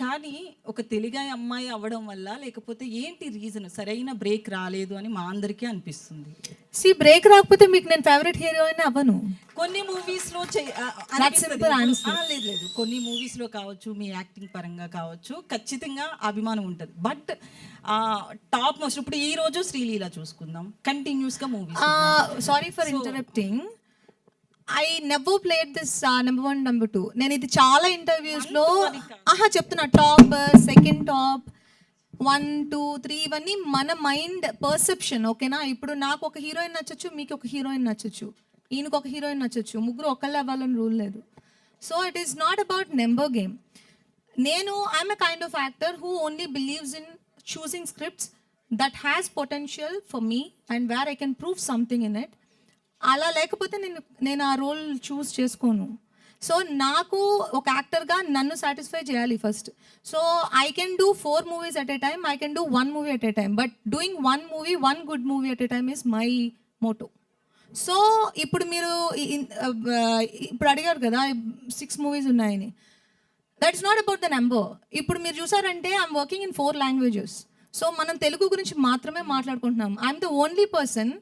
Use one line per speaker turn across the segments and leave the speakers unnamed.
కానీ ఒక తెలుగాయి అమ్మాయి అవ్వడం వల్ల లేకపోతే ఏంటి రీజన్? సరైన బ్రేక్ రాలేదు అని మా అందరికీ అనిపిస్తుంది.
సి బ్రేక్ రాకపోతే మీకు నేను ఫేవరెట్ హీరోయిన్ అవ్వను.
కొన్ని మూవీస్లో చెయ్- ఆ,
That's
అనిపిస్తది.
simple answer.
ఆ, లేదు లేదు. కొన్ని మూవీస్లో కావచ్చు మీ యాక్టింగ్ పరంగా కావచ్చు ఖచ్చితంగా అభిమానం ఉంటుంది. బట్ టాప్ మోస్ట్ ఇప్పుడు ఈ రోజు శ్రీలీల చూసుకుందాం. కంటిన్యూస్గా movies
sorry for interrupting I never played this number one number two నేను ఇది చాలా ఇంటర్వ్యూస్లో ఆహా చెప్తున్నా. Top second top one two three ఇవన్నీ మన మైండ్ పర్సెప్షన్ ఓకేనా ఇప్పుడు నాకు ఒక హీరోయిన్ నచ్చచ్చు మీకు ఒక హీరోయిన్ నచ్చచ్చు. ఈయనకు ఒక హీరోయిన్ నచ్చచ్చు. ముగ్గురు ఒకళ్ళే అవ్వాలని రూల్ లేదు. So it is not about number game నేను I'm a kind of actor who only believes in choosing scripts that has potential for me and where I can prove something in it అలా లేకపోతే నేను నేను ఆ role చూస్ చేసుకోను. So నాకు ఒక యాక్టర్గా నన్ను సాటిస్ఫై చేయాలి first so I can do four movies at a time I can do one movie at a time but doing one movie one good movie at a time is my motto so ఇప్పుడు మీరు ఇప్పుడు అడిగారు కదా six movies ఉన్నాయని. That's not about the number ఇప్పుడు మీరు చూసారంటే I'm working in four languages so మనం తెలుగు గురించి మాత్రమే మాట్లాడుకుంటున్నాం. ఐఎమ్ ద ఓన్లీ పర్సన్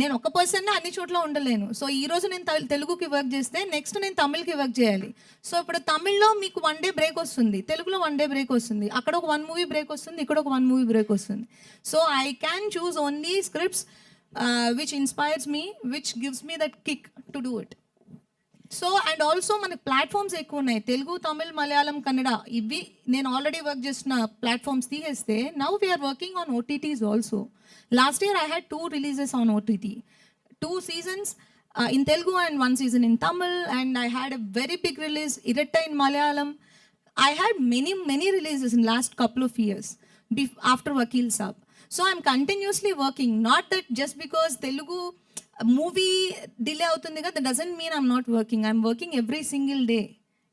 నేను ఒక పర్సన్ అన్ని చోట్ల ఉండలేను. సో ఈ రోజు నేను తెలుగుకి వర్క్ చేస్తే నెక్స్ట్ నేను తమిళ్కి వర్క్ చేయాలి. సో ఇప్పుడు తమిళ్ళో మీకు వన్ డే బ్రేక్ వస్తుంది. తెలుగులో వన్ డే బ్రేక్ వస్తుంది. అక్కడ ఒక వన్ మూవీ బ్రేక్ వస్తుంది. ఇక్కడ ఒక వన్ మూవీ బ్రేక్ వస్తుంది. So I can choose only scripts which inspires me which gives me that kick to do it so and also మనకి ప్లాట్ఫామ్స్ ఎక్కువ ఉన్నాయి తెలుగు తమిళ్ మలయాళం కన్నడ ఇవి నేను ఆల్రెడీ వర్క్ చేసిన ప్లాట్ఫామ్స్ తీసేస్తే now we're working on OTTs also last year I had two releases on OTT two seasons in Telugu and one season in Tamil and I had a very big release Iratta in Malayalam I had many, many releases in last couple of years bef- after Vakil Saab. So I'm continuously working. Not that just because Telugu movie delay అవుతుంది కదా doesn't mean I'm not working I'm working every single day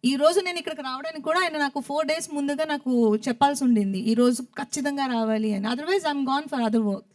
ఈ రోజు నేను ఇక్కడికి రావడానికి కూడా ఆయన నాకు ఫోర్ డేస్ ముందుగా నాకు చెప్పాల్సి ఉండింది ఈ రోజు ఖచ్చితంగా రావాలి అని. Otherwise I'm gone for other work